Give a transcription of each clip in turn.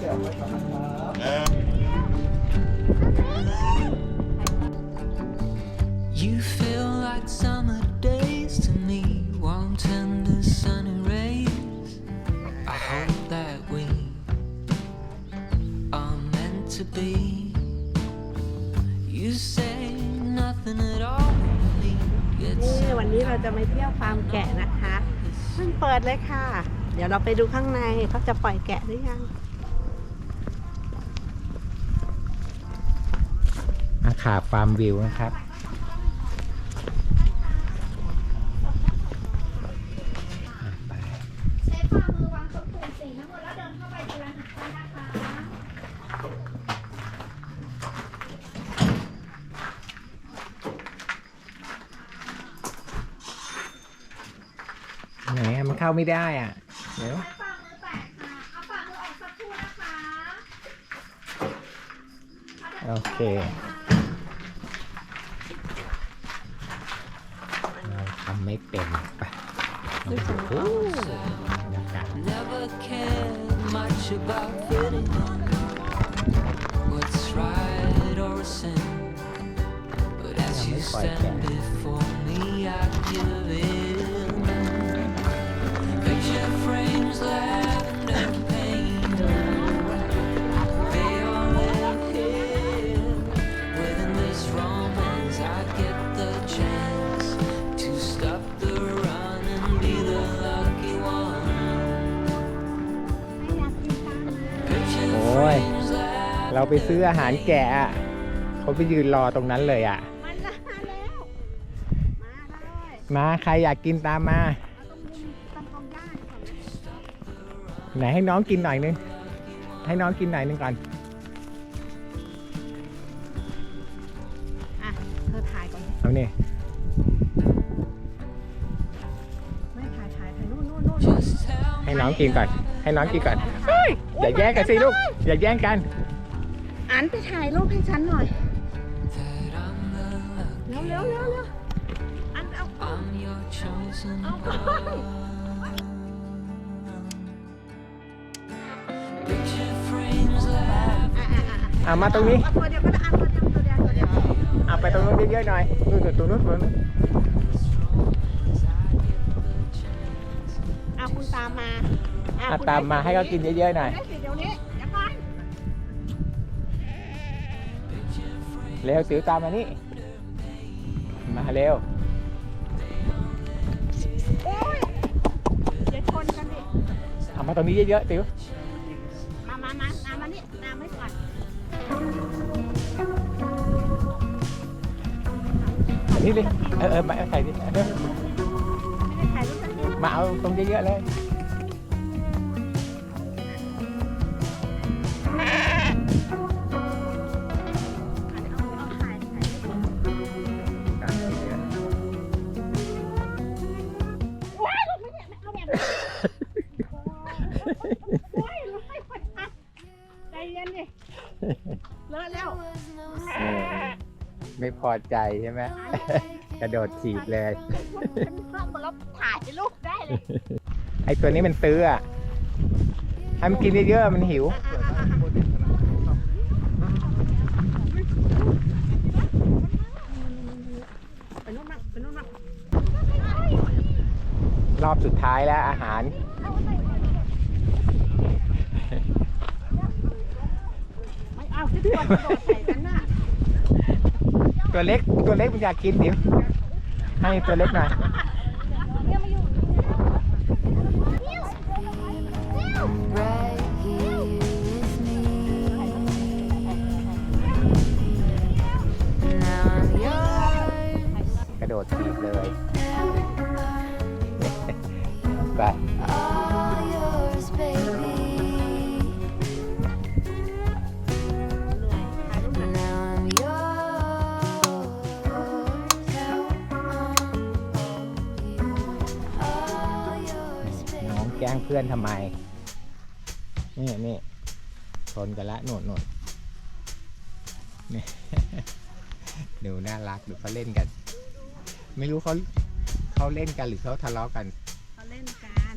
แกะไว้ก่อนนะครับ You feel like summer days to me, warm, tender, sunny rays. I hope that we are meant to be. You say nothing at all to me. Yet นี่วันนี้เราจะไปเที่ยวฟาร์มแกะนะคะเพิ่งเปิดเลยค่ะ เดี๋ยวเราไปดูข้างในเขาจะปล่อยแกะหรือยัง อาคาฟาร์มวิวนะครับ ใช้ฝ่ามือวางตรงถุงสีทั้งหมดแล้วเดินเข้าไปทีละหนึ่งคนนะคะไหนอะมันเข้าไม่ได้อะ เดี๋ยว ใช้ฝ่ามือแตะค่ะ เอาฝ่ามือออกสักครู่นะคะโอเคเราทำ ไม่เป็นไปโอ้โหบรรยากาศ never cared much about fitting in. What's right or a sin. But as you stand เราไปซื้ออาหารแกะอะเขาไปยืนรอตรงนั้นเลยอะ มันมาแล้ว มาเลยมาใครอยากกินตามมา เอาตรงมุมตรงตรงย่างก่อนนะไหนให้น้องกินหน่อยนึง ให้น้องกินหน่อยนึงก่อน อะ เธอถ่ายก่อนดิเอาเนี่ยไม่ถ่ายถ่ายถ่ายนู่นนู่นนู่น Just tell ให้น้องกินก่อน ให้น้องกินก่อน เฮ้ย อย่าแย่งกันสิลูก อย่าแย่งกัน อันไปถ่ายรูปให้ฉันหน่อย that I'm the lucky เร็วเร็วเร็วเร็วอันเอาเอา I'm your chosen Oh. one. Picture frames left เอามาตรงนี้เอาตัวเดียวก็ได้เอาตัวเดียวตัวเดียวตัวเดียวเอาไปตรงนู้นเยอะๆหน่อยนู่นตรงนู้นตรงนู้นเอาคุณตามมาอะตามมาให้เขากินเยอะๆหน่อย ได้สิเดี๋ยวนี้ เดี๋ยวก่อนเร็วสิวตามมานี่ มาเร็วโอ้ยอย่าชนกันดิ เอามาตรงนี้เยอะๆสิวมามามาน้ำมานี่น้ำไม่ก่อนอันนี้เลยเออเออมาเอาใส่ดิเออไม่ได้ถ่ายรูปกันดิมาเอาตรงเยอะๆเลย พอใจใช่ไหม กระโดดถีบเลยฉันชอบมาแล้วถ่ายรูปได้เลยไอตัวนี้มันตื้ออะให้มันกินเยอะๆมันหิว ไปนู่นมาไปนู่นมารอบสุดท้ายแล้วอาหาร ไม่เอาที่ตัวกระโดดใส่กันน่ะ ตัวเล็กตัวเล็กมันอยากกินดิวให้ตัวเล็กหน่อยกระโดดถีบเลย ไป ล้งเพื่อนทำไม นี่นี่ชนกันละหนวดหนวดนี่ดูน่ารักดูเขาเล่นกัน ไม่รู้เขาเขาเล่นกันหรือเขาทะเลาะกันเขาเล่นกัน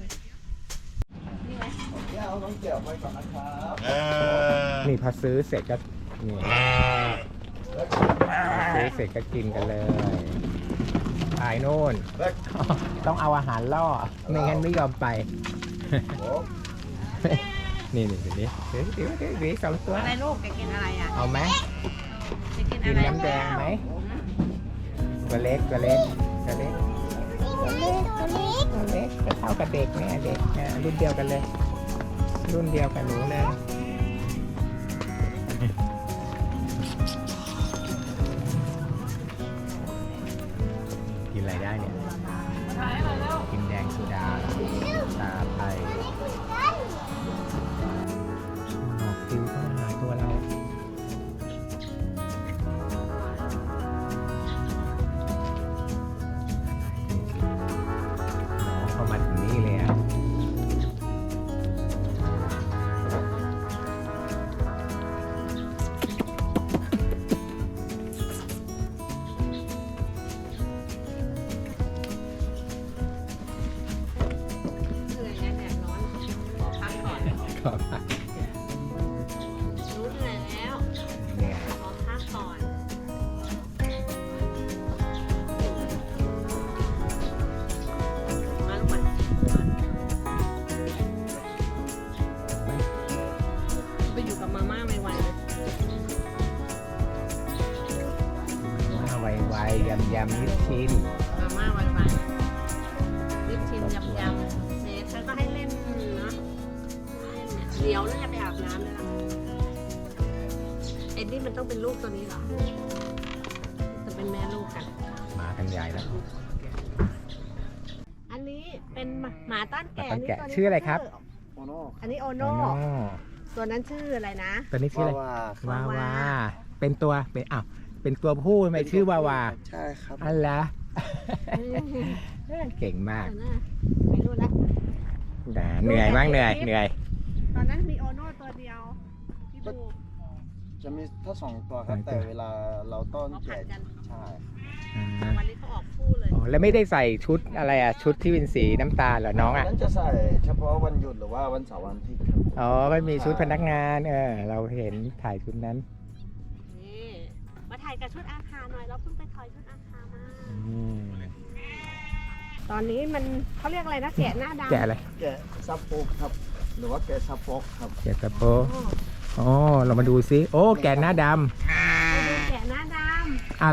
นี่ไหมแก้วนี่พอซื้อเสร็จก็นี่ซื้อเสร็จก็กินกันเลยไปโน่น ต้องเอาอาหารล่อ ไม่งั้นไม่ยอมไป นี่นี่ดูนี่เดี๋ยวเดี๋ยวเดี๋ยวเดี๋ยวสองตัว อะไรลูกแกกินอะไรอะเอาไหมจะกินกิอะนไรน้ำแดงไหมตัวเล็กตัวเล็กตัวเล็กตัวเล็กก็เท่ากับเด็กเนี่ยเด็กเนี่ยรุ่นเดียวกันเลย รุ่นเดียวกับหนูเลยกินอะไรได้เนี่ย่อนก็มารู้เหนื่อยแล้วเนี่ยขอพักก่อนมาลูกมาไปอยู่กับมาม่าไม่ไหวเลยมาไวๆยำยำนิดชินมาม่าไวไวรีบชิมยำย เล่นเนี่ยเดี๋ยวน่าจะไปอาบน้ำเลยล่ะไอ้นี่มันต้องเป็นลูกตัวนี้เหรอจะเป็นแม่ลูกกัน มากันใหญ่แล้วอันนี้เป็นหมาหมาต้านแก่หมาต้านแกะตัวชื่ออะไรครับอันนี้โอโอโน่โน่ตัวนั้นชื่ออะไรนะ ตัวนี้ชื่ออะไรวาวาวาวา เป็นตัว เป็นอ้าว เป็นตัวผู้ทำไมชื่อวาวาใช่ครับ อันละเก่งมากเออน่ะไม่รู้ละแต่เหนื่อยมากเหนื่อย เหนื่อย จะมีถ้าสองตัวครับสองตัวแต่เวลาเราต้อนเขาผัแกะดกันใช่อ่าวันนี้เขาออกคู่เลย อ๋อแล้วไม่ได้ใส่ชุดอะไรอะชุดที่เป็นสีน้ำตาลเหรอน้องอะ นั้นจะใส่เฉพาะวันหยุดหรือว่าวันเสาร์วันอาทิตย์ครับ อ๋อก็มีชุดพนักงาน เออ เราเห็นถ่ายชุดนั้นนี่มาถ่ายกับชุดอาคาหน่อย เราเพิ่งไปถอยชุดอาคามา อืมตอนนี้มันเขาเรียกอะไรนะแกะหน้าดำแกะอะไรแกะซับโปกครับ หรือว่าแกะซับโปกครับ แกะตะโพโอ้อ๋ อเรามาดูซิโอ้แกะหน้าดำไปดูแกะหน้าดอะ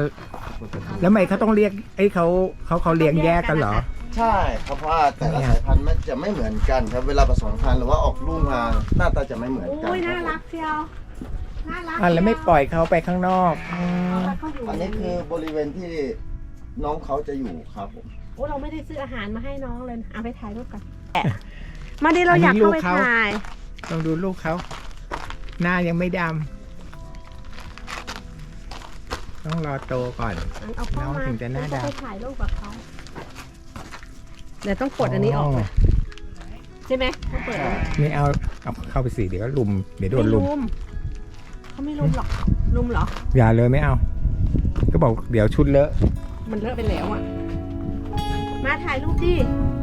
แล้วทำไมเขาต้องเรียกไอ้ยเขาเขาเขาเลี้ยงแยกกันเหรอ ใช่ครับเพราะว่าแต่ละเนี่ยสายพันธุ์มันจะไม่เหมือนกันครับเวลาผสมพันธุ์หรือว่าออกลูกมาหน้าตาจะไม่เหมือนำกันอุ้ยคน่ารับรักเชียวน่ารักอะแล้วไม่ปล่อยเขาไปข้างนอกอืมเอาเขาอยู่อันนี้คือบริเวณที่น้องเขาจะอยู่ครับผมโอ้เราไม่ได้ซื้ออาหารมาให้น้องเลยนะเอาไปถ่ายรูปกันมาดิเราอยากเข้าไปถ่าย ลองดูลูกเขา หน้ายังไม่ดำต้องรอโตก่อน งั้นเอาเข้าน้องมาถึงจะหน้าดำเรไปถ่ายรูปกับเขาเดี๋ยวต้องกดอันนี้ออกนะใช่ไหมต้องเปิดอันนี้ไม่เอาเอาเข้าไปสิเดี๋ยวก็ลุมเดี๋ยวโดนลุม ไม่เขาไม่ลุมหรอกลุมเหรอ อย่าเลยไม่เอา ก็บอกเดี๋ยวชุดเลอะมันเลอะไปแล้วอะ มาถ่ายรูปดิอ